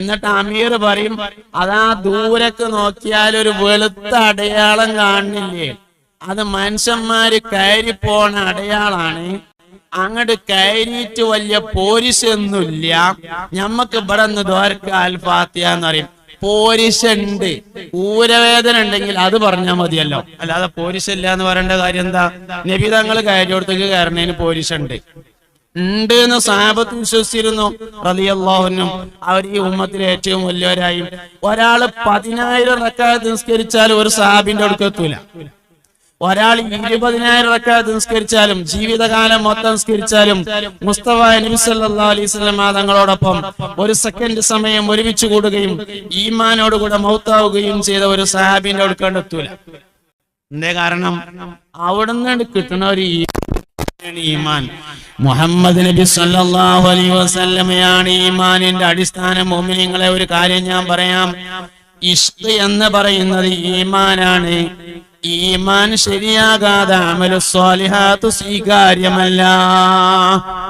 എന്നിട്ട് അമീർ പറയും അതാ ദൂരക്ക് നോക്കിയാൽ ഒരു വെളുത്ത അടയാളം കാണില്ലേ അത് മനുഷ്യന്മാര് കയറി പോണ അടയാളാണ്. അങ്ങോട്ട് കയറിയിട്ട് വലിയ പോരിശൊന്നുമില്ല ഞമ്മക്ക് ഇവിടെ നിന്ന് ദോരക്ക അൽഫാത്തിയ എന്ന് പറയും. പോരിശ ഉണ്ട് ഊരവേദന ഉണ്ടെങ്കിൽ അത് പറഞ്ഞാൽ മതിയല്ലോ. അല്ലാതെ പോരിശ ഇല്ല എന്ന് പറയേണ്ട കാര്യം എന്താ? നബിതങ്ങൾ കയറിയോടത്തേക്ക് കയറണേന് പോരിശ ഉണ്ട് എന്ന് സാബത്ത് വിശ്വസിച്ചിരുന്നു. റലിയല്ലാഹുനും അവർ ഈ ഉമ്മത്തിലെ ഏറ്റവും വലിയവരായും ഒരാൾ പതിനായിരം റക്കാത്ത് നിസ്കരിച്ചാൽ ഒരു സാബിന്റെ അടുക്ക് എത്തൂല. ഒരാൾ ഇരുപതിനായിരം റക്കാത്ത് നിസ്കരിച്ചാലും ജീവിതകാലം മൊത്തം നിസ്കരിച്ചാലും മുസ്തഫ നബി സല്ലല്ലാഹു അലൈഹി തങ്ങളോടൊപ്പം ഒരു സെക്കൻഡ് സമയം ഒരുമിച്ച് കൂടുകയും ഈമാനോട് ഈമാനോടുകൂടെ മൗത്താവുകയും ചെയ്ത ഒരു സാബിന്റെ അടുക്കണ്ട് എത്തൂല. എന്തേ കാരണം? അവിടുന്ന് കിട്ടുന്ന ഒരു ഈമാൻ. മുഹമ്മദ് നബി സല്ലല്ലാഹു അലൈഹി വസല്ലമയാണ് ഈമാനിന്റെ അടിസ്ഥാനം. മോമിനിങ്ങളെ ഒരു കാര്യം ഞാൻ പറയാം. ഇഷ്ട് എന്ന് പറയുന്നത് ഈമാനാണ്. ഈമാൻ ശരിയാകാതെ അമലു സ്വാലിഹാത്ത് സ്വീകാര്യമല്ല.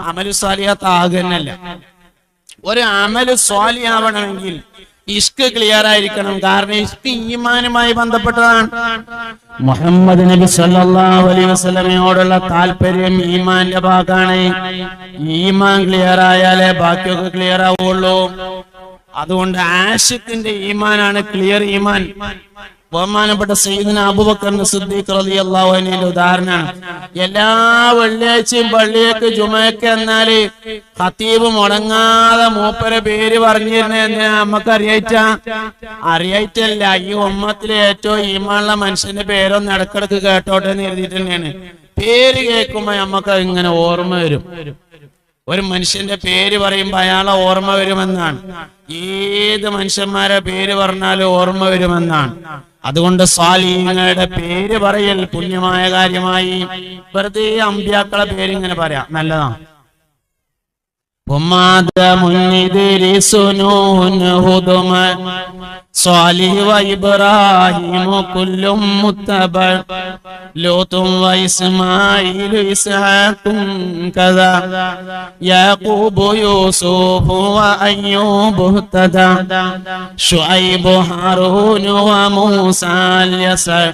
അമലു സ്വാലിഹാത്ത് ആകുന്നല്ല ഒരു അമലു സ്വാലിയാവണമെങ്കിൽ ഇഷ്ക് ക്ലിയർ ആയിരിക്കണം കാരണം ഇഷ്ക് ഈമാനുമായി ബന്ധപ്പെട്ടതാണ്. മുഹമ്മദ് നബി സല്ലല്ലാഹു അലൈഹി വസല്ലമയോടുള്ള താല്പര്യം ഈമാന്റെ ഭാഗമാണ് ഈമാൻ ക്ലിയർ ആയാലേ ബാക്കിയൊക്കെ ക്ലിയർ ആവുള്ളൂ അതുകൊണ്ട് ആഷിഖിന്റെ ഈമാനാണ് ക്ലിയർ ഈമാൻ. ബഹുമാനപ്പെട്ട സയ്യിദിന അബുബക്കറിന് സിദ്ദീഖ് റളിയല്ലാഹു അൻഹുവിന്റെ ഉദാഹരണമാണ് എല്ലാ വെള്ളിയാഴ്ചയും പള്ളിയൊക്കെ ജുമയൊക്കെ എന്നാൽ ഹത്തീബ് മുടങ്ങാതെ മൂപ്പരെ പേര് പറഞ്ഞിരുന്ന നമുക്ക് അറിയായിട്ട അറിയായിട്ടല്ല. ഈ ഉമ്മത്തിലെ ഏറ്റവും ഈമാനുള്ള മനുഷ്യന്റെ പേരൊന്ന് ഇടക്കിടക്ക് കേട്ടോട്ടെ എന്ന് എഴുതിയിട്ട് തന്നെയാണ്. പേര് കേൾക്കുമ്പോ നമുക്ക് ഇങ്ങനെ ഓർമ്മ വരും. ഒരു മനുഷ്യന്റെ പേര് പറയുമ്പോ അയാളെ ഓർമ്മ വരുമെന്നാണ്. ഏത് മനുഷ്യന്മാരെ പേര് പറഞ്ഞാലും ഓർമ്മ വരുമെന്നാണ്. അതുകൊണ്ട് സ്വാലിങ്ങളുടെ പേര് പറയൽ പുണ്യമായ കാര്യമായി. വെറുതെ അമ്പ്യാക്കളെ പേര് ഇങ്ങനെ പറയാം. നല്ലതാണ് وماد من إدريس نون هدم صالح وإبراهيم كل متبع لوط وإسماعيل إسحاق كذا يعقوب يوسف وأيوب اهتدى شعيب هارون وموسى اليسع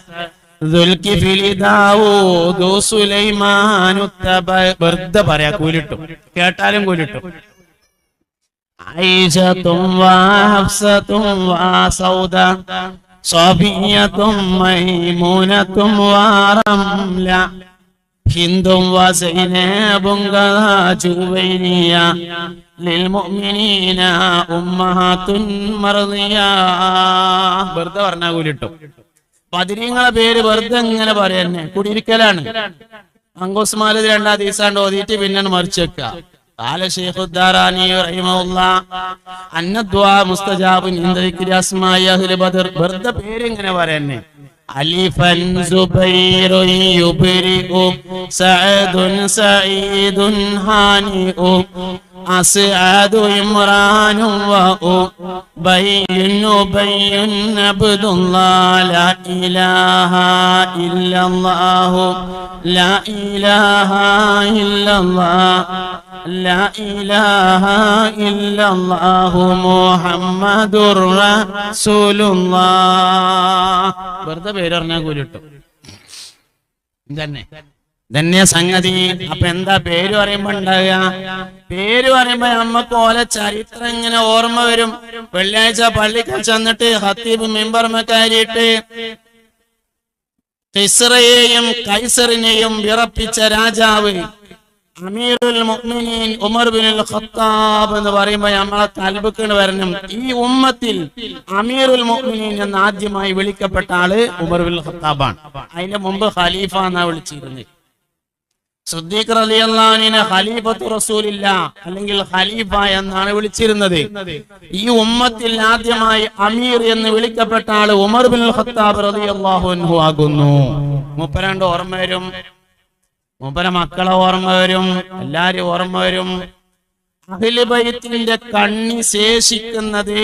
പറയാ കൂലിട്ടു. കേട്ടാലും കൂലിട്ടു ും. വാഹ്സത്തും വാ സൗദ. സോഭിയത്തും മൈമൂനത്തും വാറംല ഹിന്ദും പതിനീങ്ങളെ പേര് വെറുതെ ഇങ്ങനെ പറയന്നെ കുടിയിരിക്കലാണ് അങ്കോസ്മാല രണ്ടാം ദിവസാണ്ട് ഓതിയിട്ട് പിന്നെ മറിച്ച് വെക്കുക قال شيخ الداراني رحمه الله أن الدعاء مستجاب عند ذكر أسماء أهل بدر വെറുതെ പേര് ഇങ്ങനെ പറയന്നെ അലിഫൻ സുബൈർ യുബ്രിഉ സഅദുൻ സഈദുൻ ഹാനിഉ أسعد إمران وأبين أبين عبد الله لا إله إلا الله لا إله إلا الله لا إله إلا الله محمد رسول الله വെറുതെ പേര് പറഞ്ഞാൽ കൂലിട്ടു തന്നെ തന്നെ സംഗതി അപ്പൊ എന്താ പേര് പറയുമ്പോ ഉണ്ടാവുക? പേര് പറയുമ്പോ നമ്മക്ക് ഓലെ ചരിത്രം ഇങ്ങനെ ഓർമ്മ വരും. വെള്ളിയാഴ്ച പള്ളിക്ക് ചെന്നിട്ട് ഹത്തീബ് മെമ്പർമ കയറിയിട്ട് കിസ്റയെയും കൈസറിനെയും വിറപ്പിച്ച രാജാവ് അമീറുൽ മുഅ്മിനീൻ ഉമർ ബിൻ ഖത്താബ് എന്ന് പറയുമ്പോൾ നമ്മളെ തൽബുക്കിന് വരണം. ഈ ഉമ്മത്തിൽ അമീറുൽ മുഅ്മിനീൻ എന്ന് ആദ്യമായി വിളിക്കപ്പെട്ട ആൾ ഉമർ ബിൻ ഖത്താബാണ്. അതിന്റെ മുമ്പ് ഖലീഫ എന്നാ വിളിച്ചിരുന്നത്. അല്ലെങ്കിൽ ഖലീഫ എന്നാണ് വിളിച്ചിരുന്നത്. ഈ ഉമ്മത്തിൽ ആദ്യമായി അമീർ എന്ന് വിളിക്കപ്പെട്ട ആൾ ഉമർ ബിൻ ഖത്താബ് റളിയല്ലാഹു അൻഹു ആകുന്നു. മുപ്പരണ്ട് ഓർമ്മ വരും. മുപ്പര മക്കളെ ഓർമ്മ വരും. എല്ലാരും ഓർമ്മ വരും. അഖിലുബൈത്തിന്റെ കണ്ണി ശേഷിക്കുന്നത്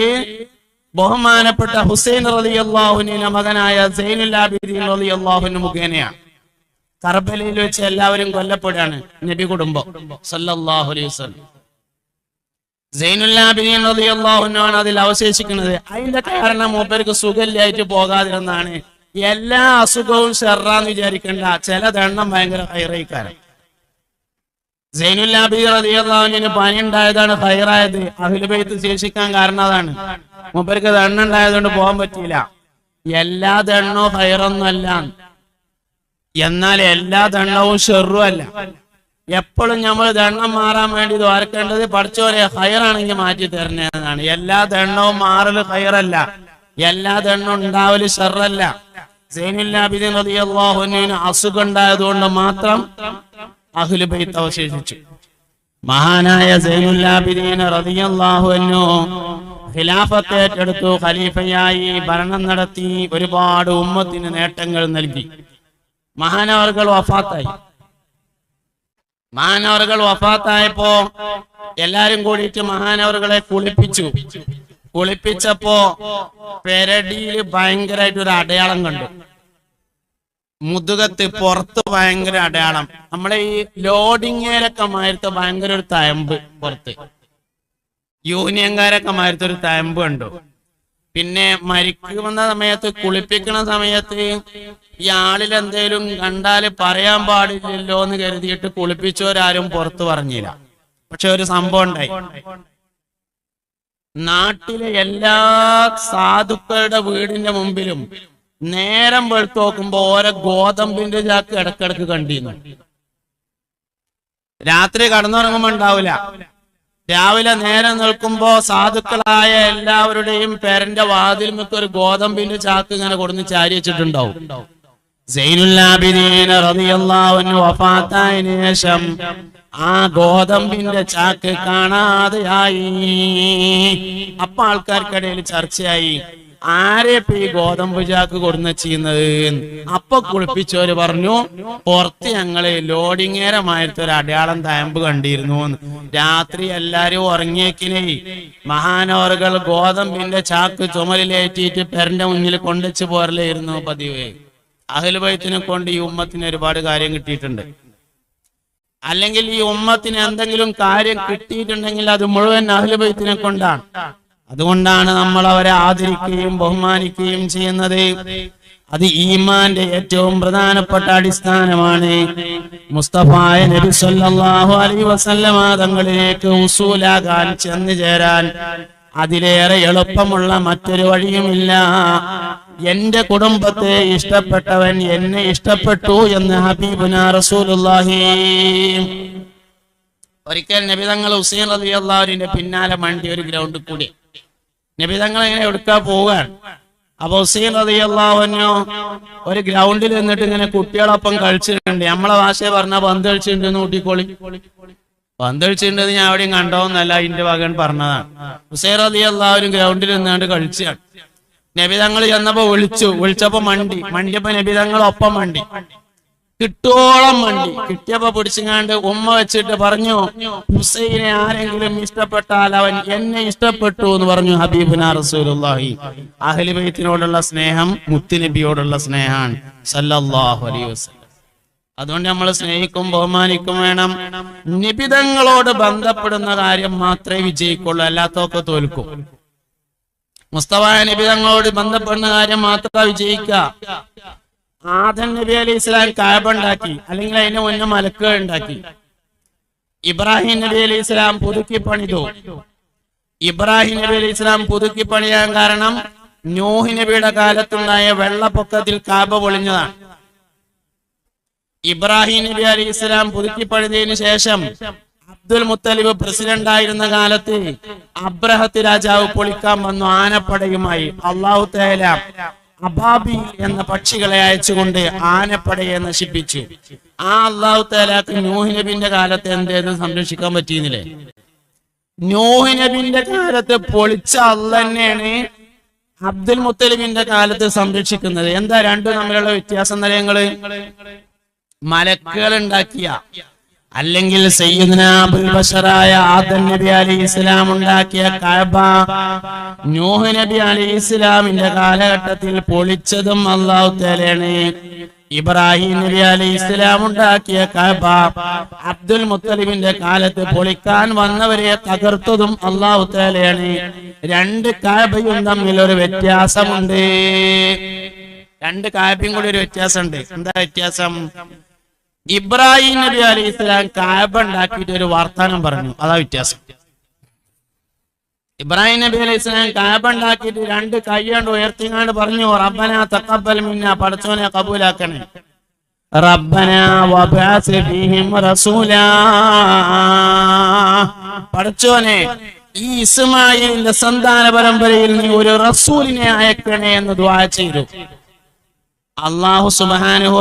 ബഹുമാനപ്പെട്ട ഹുസൈൻ റളിയല്ലാഹുവിന്റെ മകനായ സൈനുൽ ആബിദീൻ അൻഹു മുഖേനയാണ്. കർബലയിൽ വെച്ച് എല്ലാവരും കൊല്ലപ്പെടുകയാണ് നബി കുടുംബം. സല്ലല്ലാഹു അലൈഹി അതിൽ അവശേഷിക്കുന്നത്. അതിന്റെ കാരണം മൂപ്പർക്ക് സുഖമില്ലായിട്ട് പോകാതിരുന്നാണ് എല്ലാ അസുഖവും ഷെറാന്ന് വിചാരിക്കേണ്ട. ചിലതെണ്ണം ഭയങ്കര ഹൈറൈക്കാരം സൈനുല്ലാബി പനി ഉണ്ടായതാണ് ഹൈറായത്. അഖിലുബൈത്ത് ശേഷിക്കാൻ കാരണം അതാണ്. മൂപ്പർക്ക് ദണ്ണം ഉണ്ടായതുകൊണ്ട് പോകാൻ പറ്റിയില്ല. എല്ലാ ദണ്ണവും ഹൈറൊന്നുമല്ല. എന്നാൽ എല്ലാ ദണ്ണവും ഷെറുവല്ല എപ്പോഴും നമ്മൾ ദണ്ണം മാറാൻ വേണ്ടി ദ്വാരക്കേണ്ടത് പഠിച്ചോരെ ഹയറാണെങ്കിൽ മാറ്റി തരണേതാണ് എല്ലാ ദണ്ണവും മാറൽ ഹയറല്ല. എല്ലാ ദണ്ണവും ഉണ്ടാവൽ ഷെറല്ല സൈനുല്ലാബിദിൻ റളിയല്ലാഹുവിന് അസുഖം ഉണ്ടായതുകൊണ്ട് മാത്രം അഹ്ലു ബൈത്ത് അവശേഷിച്ചു. മഹാനായ സൈനുല്ലാബിദീൻ റളിയല്ലാഹു അൻഹു ഖിലാഫത്ത് ഏറ്റെടുത്തു. ഖലീഫയായി ഭരണം നടത്തി ഒരുപാട് ഉമ്മത്തിന് നേട്ടങ്ങൾ നൽകി. മഹാനവർകൾ വഫാത്തായി. മഹാനവറുകൾ വഫാത്തായപ്പോ എല്ലാരും കൂടിയിട്ട് മഹാനവറുകളെ കുളിപ്പിച്ചു. കുളിപ്പിച്ചപ്പോ പെരടിയിൽ ഭയങ്കരമായിട്ട് ഒരു അടയാളം കണ്ടു. മുതുകത്ത് പുറത്ത് ഭയങ്കര അടയാളം. നമ്മളെ ഈ ലോഡിങ്ങേരൊക്കെ മാരത്തെ ഭയങ്കര ഒരു തയമ്പ് പുറത്ത്. യൂണിയൻകാരൊക്കെ മാരത്തെ ഒരു തയമ്പ് കണ്ടു. പിന്നെ മരിക്കുന്ന സമയത്ത് കുളിപ്പിക്കുന്ന സമയത്ത് ഈ ആളിൽ എന്തേലും കണ്ടാൽ പറയാൻ പാടില്ലല്ലോ എന്ന് കരുതിയിട്ട് കുളിപ്പിച്ചവരാരും പുറത്തു പറഞ്ഞില്ല. പക്ഷെ ഒരു സംഭവം ഉണ്ടായി. നാട്ടിലെ എല്ലാ സാധുക്കളുടെ വീടിന്റെ മുമ്പിലും നേരം വെളുത്ത് നോക്കുമ്പോ ഓരോ ഗോതമ്പിന്റെ ചാക്ക് ഇടക്കിടക്ക് കണ്ടിരുന്നു. രാത്രി കടന്നുറങ്ങുമ്പോ ഉണ്ടാവില്ല. രാവിലെ നേരം നിൽക്കുമ്പോ സാധുക്കളായ എല്ലാവരുടെയും പേരന്റെ വാതിൽ മുക്ക് ഒരു ഗോതമ്പിന്റെ ചാക്ക് ഇങ്ങനെ കൊടുന്ന് ചാരി വെച്ചിട്ടുണ്ടാവും. ശേഷം ആ ഗോതമ്പിന്റെ ചാക്ക് കാണാതെയായി. അപ്പൊ ആൾക്കാർക്കിടയിൽ ചർച്ചയായി. ആരെ ഇപ്പൊ ഈ ഗോതമ്പ് ചാക്ക് കൊടുന്ന ചെയ്യുന്നത് അപ്പൊ കുളിപ്പിച്ചവര് പറഞ്ഞു പുറത്ത് ഞങ്ങൾ ലോഡിങ്ങേരമായിട്ട് ഒരു അടയാളം തയമ്പ് കണ്ടിരുന്നു രാത്രി എല്ലാരും ഉറങ്ങിയേക്കിനെ. മഹാനോറുകൾ ഗോതമ്പിന്റെ ചാക്ക് ചുമലിലേറ്റിയിട്ട് പെരന്റെ മുന്നിൽ കൊണ്ടുവച്ച് പോരലായിരുന്നു പതിവ്. അഹലുബൈത്തിനെ കൊണ്ട് ഈ ഉമ്മത്തിന് ഒരുപാട് കാര്യം കിട്ടിയിട്ടുണ്ട്. അല്ലെങ്കിൽ ഈ ഉമ്മത്തിന് എന്തെങ്കിലും കാര്യം കിട്ടിയിട്ടുണ്ടെങ്കിൽ അത് മുഴുവൻ അഹ്ലുബൈത്തിനെ കൊണ്ടാണ്. അതുകൊണ്ടാണ് നമ്മൾ അവരെ ആദരിക്കുകയും ബഹുമാനിക്കുകയും ചെയ്യുന്നത്. അത് ഈമാന്റെ ഏറ്റവും പ്രധാനപ്പെട്ട അടിസ്ഥാനമാണ്. മുസ്തഫായ നബി സല്ലല്ലാഹു അലൈഹി വസല്ലമ ഉസൂലാകാൻ ചെന്നു ചേരാൻ അതിലേറെ എളുപ്പമുള്ള മറ്റൊരു വഴിയുമില്ല. എന്റെ കുടുംബത്തെ ഇഷ്ടപ്പെട്ടവൻ എന്നെ ഇഷ്ടപ്പെട്ടു എന്ന് ഹബീബുന റസൂലുള്ളാഹി. ഒരിക്കൽ നബി നബിതങ്ങൾ ഹുസൈൻ റളിയല്ലാഹുവിന്റെ പിന്നാലെ മണ്ടി ഒരു ഗ്രൗണ്ടിൽ കൂടി. നബിതങ്ങൾ ഇങ്ങനെ എടുക്കാൻ പോവുകയാണ് അപ്പൊ ഹുസൈൻ റളിയല്ലാഹുവിനോ ഒരു ഗ്രൗണ്ടിൽ നിന്നിട്ട് ഇങ്ങനെ കുട്ടികളൊപ്പം കളിച്ചിട്ടുണ്ട്. നമ്മളെ ഭാഷയെ പറഞ്ഞ പന്ത് കളിച്ചിട്ടുണ്ട് കൂട്ടിക്കോളി. പന്ത് കളിച്ചിട്ടുണ്ട് ഞാൻ എവിടെയും കണ്ടോന്നല്ല ഇന്റെ വകൻ പറഞ്ഞതാണ്. ഹുസൈൻ റളിയല്ലാഹുവിനും ഗ്രൗണ്ടിൽ നിന്നാണ്ട് കളിച്ചാണ്. നബിതങ്ങൾ ചെന്നപ്പോ വിളിച്ചു. വിളിച്ചപ്പോ മണ്ടി. മണ്ടിയപ്പോ നബിതങ്ങൾ ഒപ്പം മണ്ടി. കിട്ടോളം മണ്ടി കിട്ടിയപ്പോ പിടിച്ചുങ്ങാണ്ട് ഉമ്മ വെച്ചിട്ട് പറഞ്ഞു ഹുസൈനെ ആരെങ്കിലും ഇഷ്ടപ്പെട്ടാൽ അവൻ എന്നെ ഇഷ്ടപ്പെട്ടു എന്ന് പറഞ്ഞു ഹബീബുന റസൂലുള്ളാഹി. അഹ്ലിബൈത്തിനോടുള്ള സ്നേഹം മുത്തുനബിയോടുള്ള സ്നേഹമാണ്. സല്ലല്ലാഹു അലൈഹി വസല്ലം. അതുകൊണ്ട് നമ്മൾ സ്നേഹിക്കും ബഹുമാനിക്കും വേണം. നിബിതങ്ങളോട് ബന്ധപ്പെടുന്ന കാര്യം മാത്രമേ വിജയിക്കുള്ളൂ അല്ലാത്തൊക്കെ തോൽക്കും. മുസ്തഫായ നിബിതങ്ങളോട് ബന്ധപ്പെടുന്ന കാര്യം മാത്രമേ വിജയിക്ക ആദം നബി അലി ഇസ്ലാം കാബ ഉണ്ടാക്കി അല്ലെങ്കിൽ അതിന് മുന്നേ മലക്കുകൾ ഉണ്ടാക്കി. ഇബ്രാഹിം നബി അലി ഇസ്ലാം പുതുക്കി പണിതു. ഇബ്രാഹിം നബി അലി ഇസ്ലാം പുതുക്കി പണിയാൻ കാരണം നൂഹി നബിയുടെ കാലത്തുണ്ടായ വെള്ളപ്പൊക്കത്തിൽ കാബ പൊളിഞ്ഞതാണ്. ഇബ്രാഹിം നബി അലി ഇസ്ലാം പുതുക്കി പണിതിന് ശേഷം അബ്ദുൽ മുത്തലിബ് പ്രസിഡന്റ് ആയിരുന്ന കാലത്ത് അബ്രഹത്ത് രാജാവ് പൊളിക്കാൻ വന്നു ആനപ്പടയുമായി. അള്ളാഹു തേല അബാബി എന്ന പക്ഷികളെ അയച്ചുകൊണ്ട് ആനപ്പടയെ നശിപ്പിച്ച്. ആ അള്ളാഹു തേലാക്ക് നൂഹ് നബിന്റെ കാലത്ത് എന്തേലും സംരക്ഷിക്കാൻ പറ്റിയിരുന്നില്ലേ നൂഹ് നബിന്റെ കാലത്ത് പൊളിച്ച അള്ള തന്നെയാണ് അബ്ദുൽ മുത്തലിബിന്റെ കാലത്ത് സംരക്ഷിക്കുന്നത്. എന്താ രണ്ടും തമ്മിലുള്ള വ്യത്യാസം നിലയങ്ങൾ മലക്കുകൾ ഉണ്ടാക്കിയ അല്ലെങ്കിൽ ആദം നബി ഇസ്ലാം ഉണ്ടാക്കിയ കഅബ നൂഹ് നബി അലി ഇസ്ലാമിന്റെ കാലഘട്ടത്തിൽ പൊളിച്ചതും അള്ളാഹു ഇബ്രാഹിം നബി അലി ഇസ്ലാം ഉണ്ടാക്കിയ കഅബ അബ്ദുൽ മുത്തലിബിന്റെ കാലത്ത് പൊളിക്കാൻ വന്നവരെ തകർത്തതും അള്ളാഹു രണ്ട് കഅബയും തമ്മിൽ ഒരു വ്യത്യാസമുണ്ട്. രണ്ട് കായബയും കൂടി ഒരു വ്യത്യാസമുണ്ട്. എന്താ വ്യത്യാസം? ഇബ്രാഹിം നബി അലൈഹി ഇസ്ലാം കായബ ഉണ്ടാക്കിയിട്ട് ഒരു വർത്താനം പറഞ്ഞു. അതാ വ്യത്യാസം. ഇബ്രാഹിം നബി അലൈഹി ഇസ്ലാം കാബ ഉണ്ടാക്കിയിട്ട് രണ്ട് കൈയാണ്ട് ഉയർത്തിങ്ങാണ്ട് പറഞ്ഞു റബ്ബന തക്കബൽ മിന്ന പടച്ചോനെ കബൂലാക്കണേ. റബ്ബന വബഅസ് ഫീഹിം ഈ ഇസ്മായിലിന്റെ സന്താന പരമ്പരയിൽ നീ ഒരു റസൂലിനെ അയക്കണേ എന്ന് ദ്വാ ചെയ്തു. അള്ളാഹു സുബ്ഹാനഹു